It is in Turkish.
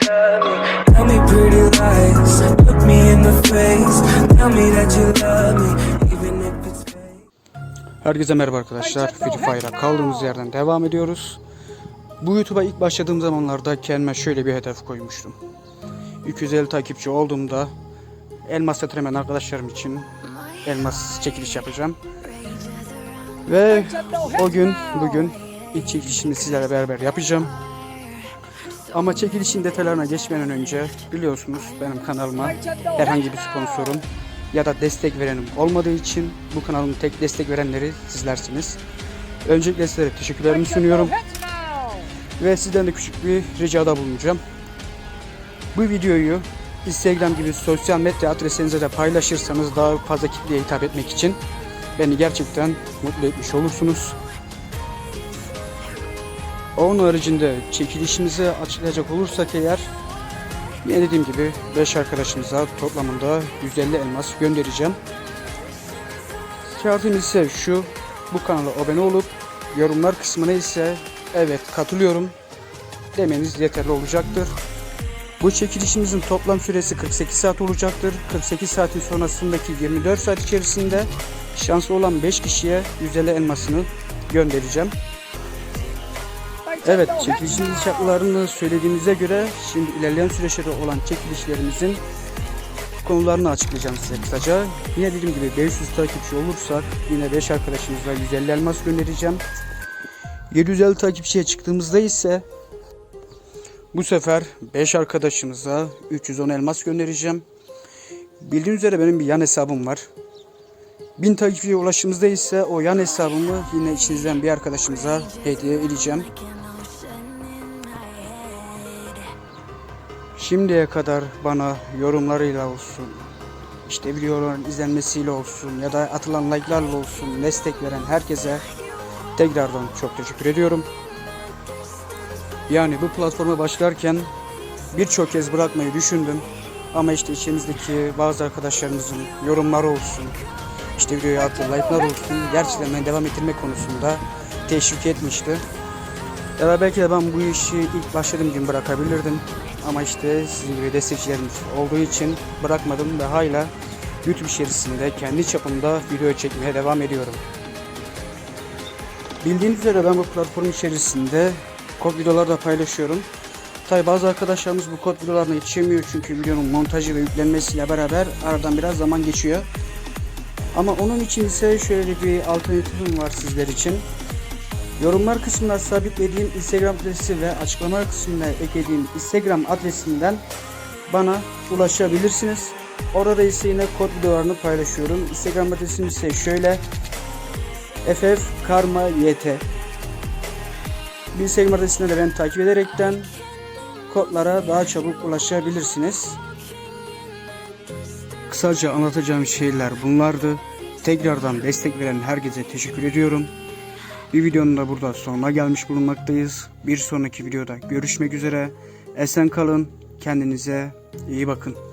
Tell me pretty lies, look me in the face. Tell me that you love me, even if it's fake. Herkese merhaba arkadaşlar. Free Fire'a kaldığımız yerden devam ediyoruz. Bu YouTube'a ilk başladığım zamanlarda kendime şöyle bir hedef koymuştum. 250 takipçi olduğumda elmas yatıramayan arkadaşlarım için elmas çekiliş yapacağım. Ve o gün bugün ilk çekilişimi sizlerle beraber yapacağım. Ama çekilişin detaylarına geçmeden önce biliyorsunuz benim kanalıma herhangi bir sponsorum ya da destek verenim olmadığı için bu kanalın tek destek verenleri sizlersiniz. Öncelikle sizlere teşekkürlerimi sunuyorum ve sizden de küçük bir ricada bulunacağım. Bu videoyu Instagram gibi sosyal medya adreslerinize de paylaşırsanız daha fazla kitleye hitap etmek için beni gerçekten mutlu etmiş olursunuz. Onun haricinde çekilişimizi açıklayacak olursak eğer yine dediğim gibi 5 arkadaşımıza toplamında 150 elmas göndereceğim. Şartım ise şu bu kanala abone olup yorumlar kısmına ise evet katılıyorum demeniz yeterli olacaktır. Bu çekilişimizin toplam süresi 48 saat olacaktır. 48 saatin sonrasındaki 24 saat içerisinde şanslı olan 5 kişiye 150 elmasını göndereceğim. Evet, çekilişimizin şartlarını söylediğimize göre şimdi ilerleyen süreçlerde olan çekilişlerimizin konularını açıklayacağım size kısaca. Yine dediğim gibi 500 takipçi olursak yine 5 arkadaşımıza 150 elmas göndereceğim. 750 takipçiye çıktığımızda ise bu sefer 5 arkadaşımıza 310 elmas göndereceğim. Bildiğiniz üzere benim bir yan hesabım var. 1000 takipçiye ulaştığımızda ise o yan hesabımı yine içinizden bir arkadaşımıza hediye edeceğim. Şimdiye kadar bana yorumlarıyla olsun, işte videoların izlenmesiyle olsun ya da atılan like'larla olsun destek veren herkese tekrardan çok teşekkür ediyorum. Yani bu platforma başlarken birçok kez bırakmayı düşündüm. Ama işte içimizdeki bazı arkadaşlarımızın yorumları olsun, işte videoya attığı like'lar olsun gerçekten beni devam ettirme konusunda teşvik etmişti. Ya da belki de ben bu işi ilk başladığım gün bırakabilirdim. Ama işte sizin gibi destekçilerimiz olduğu için bırakmadım ve hala YouTube içerisinde kendi çapımda video çekmeye devam ediyorum. Bildiğiniz üzere ben bu platform içerisinde kod videoları da paylaşıyorum. Tabi bazı arkadaşlarımız bu kod videolarına yetişemiyor çünkü videonun montajı ve yüklenmesiyle beraber aradan biraz zaman geçiyor. Ama onun için ise şöyle bir alternatifim var sizler için. Yorumlar kısmına sabitlediğim Instagram adresi ve açıklamalar kısmına eklediğim Instagram adresinden bana ulaşabilirsiniz. Orada ise yine kod videolarını paylaşıyorum. Instagram adresim ise şöyle FF Karma YT. Instagram adresine de beni takip ederekten kodlara daha çabuk ulaşabilirsiniz. Kısaca anlatacağım şeyler bunlardı. Tekrardan destek veren herkese teşekkür ediyorum. Bir videonun da burada sonuna gelmiş bulunmaktayız. Bir sonraki videoda görüşmek üzere. Esen kalın. Kendinize iyi bakın.